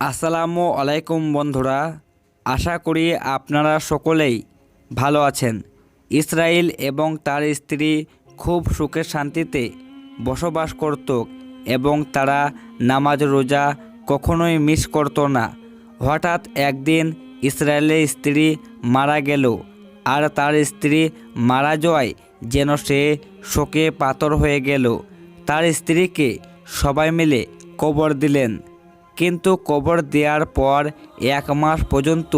আসসালামু আলাইকুম বন্ধুরা, আশা করি আপনারা সকলেই ভালো আছেন। ইসরায়েল এবং তার স্ত্রী খুব সুখে শান্তিতে বসবাস করত এবং তারা নামাজ রোজা কখনোই মিস করতো না। হঠাৎ একদিন ইসরায়েলের স্ত্রী মারা গেল আর তার স্ত্রী মারা যাওয়ায় যেন সে শোকে পাথর হয়ে গেল। তার স্ত্রীকে সবাই মিলে কবর দিলেন। কিন্তু কবর দেওয়ার পর এক মাস পর্যন্ত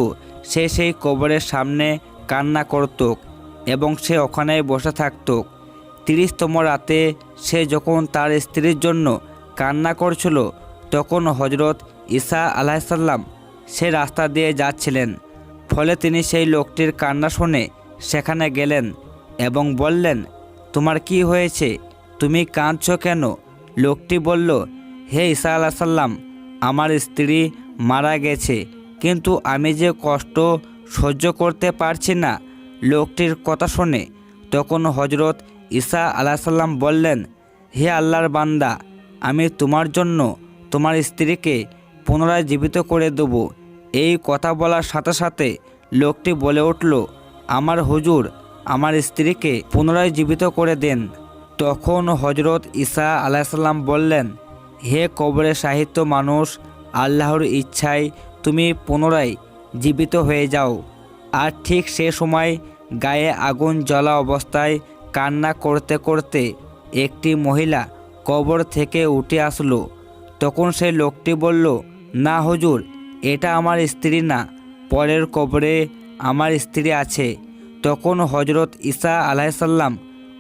সে সেই কবরের সামনে কান্না করত এবং সে ওখানে বসে থাকত। তিরিশতম রাতে সে যখন তার স্ত্রীর জন্য কান্না করছিল, তখন হজরত ঈসা আলাহিসাল্লাম সে রাস্তা দিয়ে যাচ্ছিলেন। ফলে তিনি সেই লোকটির কান্না শুনে সেখানে গেলেন এবং বললেন, তোমার কি হয়েছে? তুমি কাঁদছ কেন? লোকটি বলল, হে ঈসা আলাহ সাল্লাম আমার স্ত্রী মারা গেছে, কিন্তু আমি যে কষ্ট সহ্য করতে পারছি না, লোকটির কথা শুনে তখন হজরত ঈসা আলাহিসাল্লাম বললেন, হে আল্লাহর বান্দা, আমি তোমার জন্য তোমার স্ত্রীকে পুনরায় জীবিত করে দেব। এই কথা বলার সাথে সাথে লোকটি বলে উঠল, আমার হুজুর, আমার স্ত্রীকে পুনরায় জীবিত করে দেন। তখন হজরত ঈসা আলাইসাল্লাম বললেন হে কবরে সাহিত্য মানুষ, আল্লাহর ইচ্ছায় তুমি পুনরায় জীবিত হয়ে যাও। আর ঠিক সে সময় গায়ে আগুন জ্বলা অবস্থায় কান্না করতে করতে একটি মহিলা কবর থেকে উঠে আসলো। তখন সেই লোকটি বলল, না হুজুর, এটা আমার স্ত্রী না, পরের কবরে আমার স্ত্রী আছে। তখন হজরত ঈসা আলাইসাল্লাম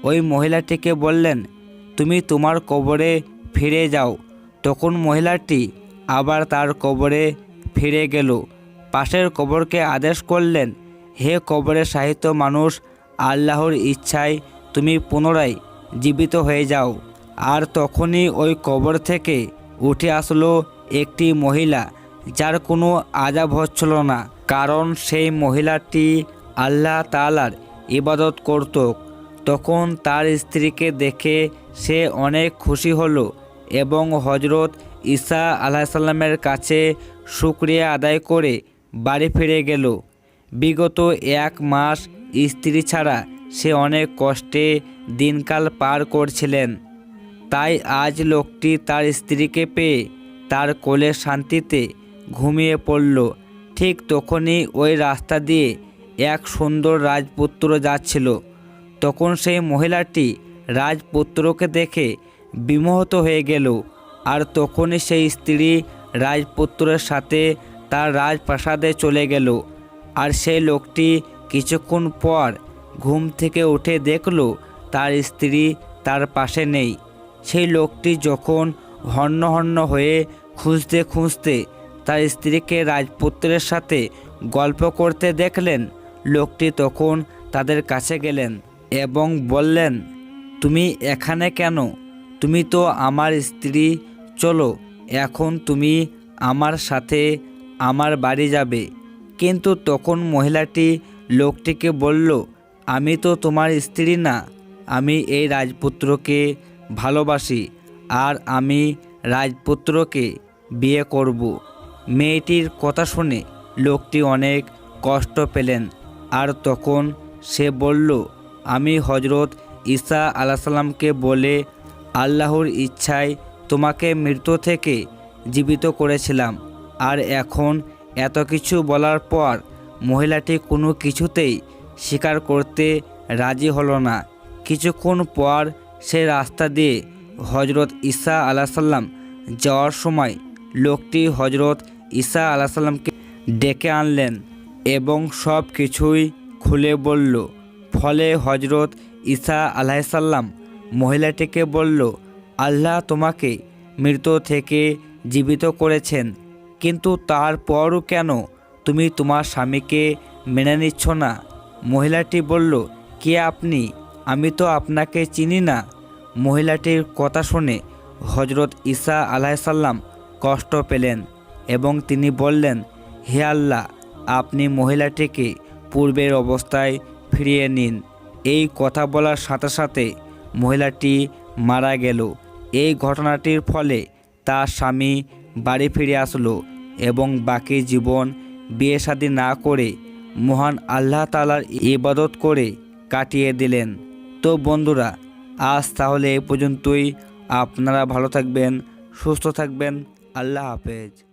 ওই মহিলাটিকে বললেন, তুমি তোমার কবরে ফিরে যাও। তখন মহিলাটি আবার তার কবরে ফিরে গেল। পাশের কবরকে আদেশ করলেন, হে কবরে সাহিত্য মানুষ, আল্লাহর ইচ্ছায় তুমি পুনরায় জীবিত হয়ে যাও। আর তখনই ওই কবর থেকে উঠে আসলো একটি মহিলা, যার কোনো আজাব হচ্ছিল না, কারণ সেই মহিলাটি আল্লাহ তালার ইবাদত করত। তখন তার স্ত্রীকে দেখে সে অনেক খুশি হলো। এবং হজরত ঈসা আলাহিসাল্লামের কাছে শুক্রিয়া আদায় করে বাড়ি ফিরে গেল। বিগত এক মাস স্ত্রী ছাড়া সে অনেক কষ্টে দিনকাল পার করছিলেন। তাই আজ লোকটি তার স্ত্রীকে পেয়ে তার কোলে শান্তিতে ঘুমিয়ে পড়ল। ঠিক তখনই ওই রাস্তা দিয়ে এক সুন্দর রাজপুত্র যাচ্ছিল। তখন সেই মহিলাটি রাজপুত্রকে দেখে বিমোহিত হয়ে গেল। আর তখনই সেই স্ত্রী রাজপুত্রের সাথে তার রাজপ্রাসাদে চলে গেল। আর সেই লোকটি কিছুক্ষণ পর ঘুম থেকে উঠে দেখল তার স্ত্রী তার পাশে নেই। সেই লোকটি যখন হন্য হন্য হয়ে খুঁজতে খুঁজতে তার স্ত্রীকে রাজপুত্রের সাথে গল্প করতে দেখলেন, লোকটি তখন তাদের কাছে গেলেন এবং বললেন, তুমি এখানে কেন? তুমি তো আমার স্ত্রী, চলো, এখন তুমি আমার সাথে আমার বাড়ি যাবে। কিন্তু তখন মহিলাটি লোকটিকে বলল, আমি তো তোমার স্ত্রী না, আমি এই রাজপুত্রকে ভালোবাসি, আর আমি রাজপুত্রকে বিয়ে করব। মেয়েটির কথা শুনে লোকটি অনেক কষ্ট পেলেন, আর তখন সে বলল, আমি হজরত ঈসা আলাহিসাল্লামকে বলে আল্লাহর ইচ্ছায় তোমাকে মৃত্যু থেকে জীবিত করেছিলাম। আর এখন এত কিছু বলার পর মহিলাটি কোনো কিছুতেই স্বীকার করতে রাজি হলো না। কিছুক্ষণ পর সে রাস্তা দিয়ে হজরত ঈসা আলাহিসাল্লাম যাওয়ার সময় লোকটি হজরত ঈসা আলাহিসাল্লামকে ডেকে আনলেন এবং সব কিছুই খুলে বলল। ফলে হজরত ঈসা আলাহিসাল্লাম মহিলাটিকে বলল, আল্লাহ তোমাকে মৃত থেকে জীবিত করেছেন, কিন্তু তারপরও কেন তুমি তোমার স্বামীকে মেনে নিচ্ছ না? মহিলাটি বলল, কে আপনি? আমি তো আপনাকে চিনি না। মহিলাটির কথা শুনে হজরত ঈসা আলাহিসাল্লাম কষ্ট পেলেন এবং তিনি বললেন, হে আল্লাহ, আপনি মহিলাটিকে পূর্বের অবস্থায় ফিরিয়ে নিন। এই কথা বলার সাথে সাথে মহিলাটি মারা গেল। এই ঘটনাটির ফলে তার স্বামী বাড়ি ফিরে আসলো এবং বাকি জীবন বিয়ে শাদী না করে মহান আল্লাহ তালার ইবাদত করে কাটিয়ে দিলেন। তো বন্ধুরা, আজ তাহলে এই পর্যন্তই। আপনারা ভালো থাকবেন, সুস্থ থাকবেন। আল্লাহ হাফেজ।